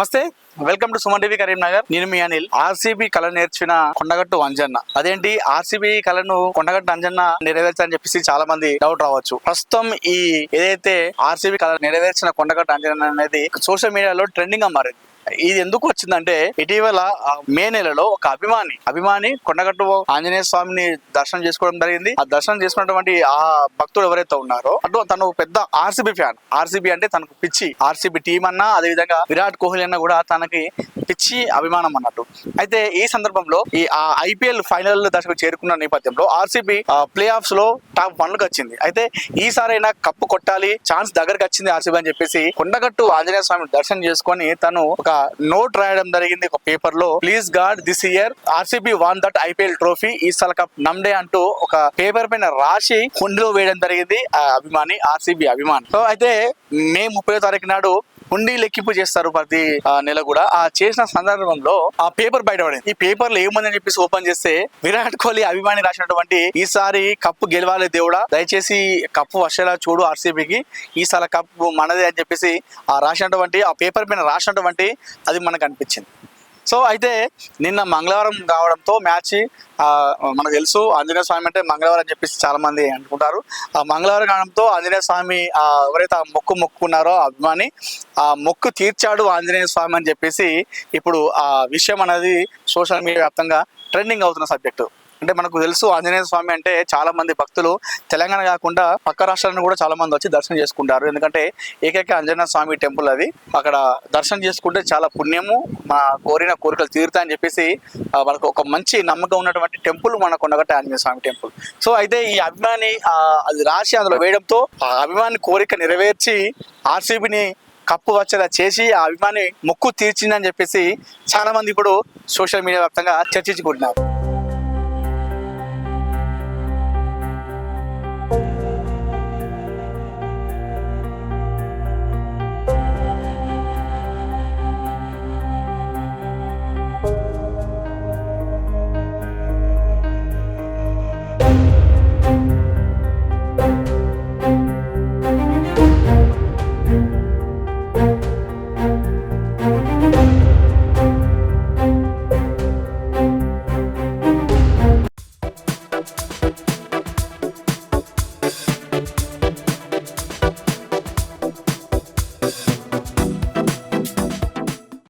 నమస్తే welcome to Suman TV Karimnagar. నేను మీ అనిల్. ఆర్సీబీ కళ నేర్చిన కొండగట్టు అంజన్న. అదేంటి? ఆర్సీబీ కళను కొండగట్టు అంజన్న నెరవేర్చని చెప్పేసి చాలా మంది డౌట్ రావచ్చు. ప్రస్తుతం ఈ ఏదైతే ఆర్సీబీ కళ నెరవేర్చిన కొండగట్టు అంజన్న అనేది సోషల్ మీడియాలో ట్రెండింగ్గా మారింది. ఇది ఎందుకు వచ్చిందంటే ఇటీవల మే నెలలో ఒక అభిమాని అభిమాని కొండగట్టు ఆంజనేయ స్వామిని దర్శనం చేసుకోవడం జరిగింది. ఆ దర్శనం చేసుకున్నటువంటి ఆ భక్తుడు ఎవరైతే ఉన్నారో అటు తను పెద్ద ఆర్సీబీ ఫ్యాన్. ఆర్సీబీ అంటే తనకు పిచ్చి. ఆర్సీబీ టీం అన్నా అదే విధంగా విరాట్ కోహ్లీ అన్నా కూడా తనకి పిచ్చి అభిమానం అన్నట్టు. అయితే ఈ సందర్భంలో ఈ ఆ ఐపీఎల్ ఫైనల్ దశకు చేరుకున్న నేపథ్యంలో ఆర్సీబీ ప్లే ఆఫ్స్లో టాప్ వన్లకు వచ్చింది. అయితే ఈసారైనా కప్పు కొట్టాలి ఛాన్స్ దగ్గరకు వచ్చింది ఆర్సీబీ అని చెప్పేసి కొండగట్టు ఆంజనేయ స్వామి దర్శనం చేసుకొని తను ఒక నోట్ రాయడం జరిగింది ఒక పేపర్లో. Please god this year RCB won that IPL trophy ఈ సాల కప్ నమ్డే అంటూ ఒక పేపర్ పైన రాసి హుండీలో వేయడం జరిగింది ఆ అభిమాని ఆర్సీబీ అభిమాని. సో అయితే మే ముప్పై తారీఖు నాడు ఉండి లెక్కింపు చేస్తారు ప్రతి నెల కూడా. ఆ చేసిన సందర్భంలో ఆ పేపర్ బయటపడింది. ఈ పేపర్లో ఏముందని చెప్పేసి ఓపెన్ చేస్తే విరాట్ కోహ్లీ అభిమాని రాసినటువంటి ఈసారి కప్పు గెలవాలి దేవుడా దయచేసి కప్పు వచ్చేలా చూడు ఆర్సీబీకి. ఈసారి కప్పు మనదే అని చెప్పేసి ఆ రాసినటువంటి ఆ పేపర్ పైన రాసినటువంటి అది మనకు అనిపించింది. సో అయితే నిన్న మంగళవారం కావడంతో మ్యాచ్ మనకు తెలుసు ఆంజనేయ స్వామి అంటే మంగళవారం అని చెప్పేసి చాలా మంది అనుకుంటారు. ఆ మంగళవారం కావడంతో ఆంజనేయ స్వామి ఎవరైతే ఆ మొక్కు మొక్కుకున్నారో అభిమాని ఆ మొక్కు తీర్చాడు ఆంజనేయ స్వామి అని చెప్పేసి ఇప్పుడు ఆ విషయం అనేది సోషల్ మీడియా వ్యాప్తంగా ట్రెండింగ్ అవుతున్న సబ్జెక్టు. అంటే మనకు తెలుసు ఆంజనేయ స్వామి అంటే చాలా మంది భక్తులు. తెలంగాణ కాకుండా పక్క రాష్ట్రాలను కూడా చాలా మంది వచ్చి దర్శనం చేసుకుంటారు. ఎందుకంటే ఏకైక ఆంజనేయ స్వామి టెంపుల్ అది. అక్కడ దర్శనం చేసుకుంటే చాలా పుణ్యము మా కోరిన కోరికలు తీరుతాయని చెప్పేసి మనకు ఒక మంచి నమ్మకం ఉన్నటువంటి టెంపుల్ మన ఉన్నగట్టే ఆంజనేయ స్వామి టెంపుల్. సో అయితే ఈ అభిమాని అది రాసి అందులో వేయడంతో ఆ అభిమాని కోరిక నెరవేర్చి ఆర్సీబీని కప్పు వచ్చేలా చేసి ఆ అభిమాని మొక్కు తీర్చిందని చెప్పేసి చాలా మంది ఇప్పుడు సోషల్ మీడియా వ్యాప్తంగా చర్చించుకుంటున్నారు.